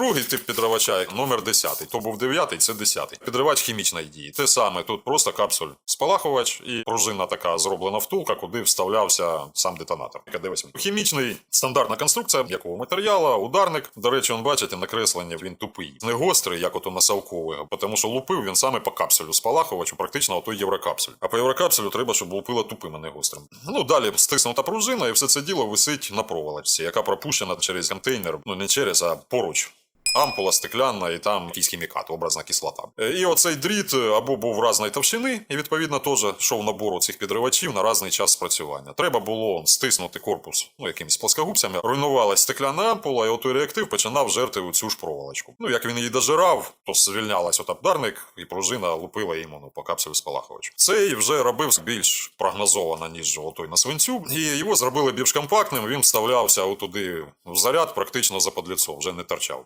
Другий тип підривача номер 10. То був 9, це 10. Підривач хімічної дії. Те саме тут просто капсуль спалахувач і пружина така зроблена втулка, куди вставлявся сам детонатор. КД-8. Хімічний стандартна конструкція якого матеріала, ударник. До речі, он бачите, накреслення він тупий. Не гострий, як ото на Савкового, тому що лупив він саме по капсулю спалахувачу, практично ото єврокапсуль. А по єврокапсулю треба, щоб лупило тупим, а не гострим. Ну далі стиснута пружина, і все це діло висить на проволочці, яка пропущена через контейнер, ну не через, а поруч. Ампула стекляна і там якийсь хімікат, образна кислота. Е, І оцей дріт е, або був разної товщини, і відповідно теж йшов набору цих підривачів на різний час спрацювання. Треба було стиснути корпус ну, якимись плоскогубцями, руйнувалась стекляна ампула, і отой реактив починав жерти у цю ж проволочку. Ну як він її дожирав, то звільнялась от обдарник, і пружина лупила йому ну, по капсулі спалахувачу. Цей вже робив більш прогнозовано, ніж отой на свинцю, і його зробили більш компактним. Він вставлявся отуди в заряд, практично за подліцо, вже не торчав.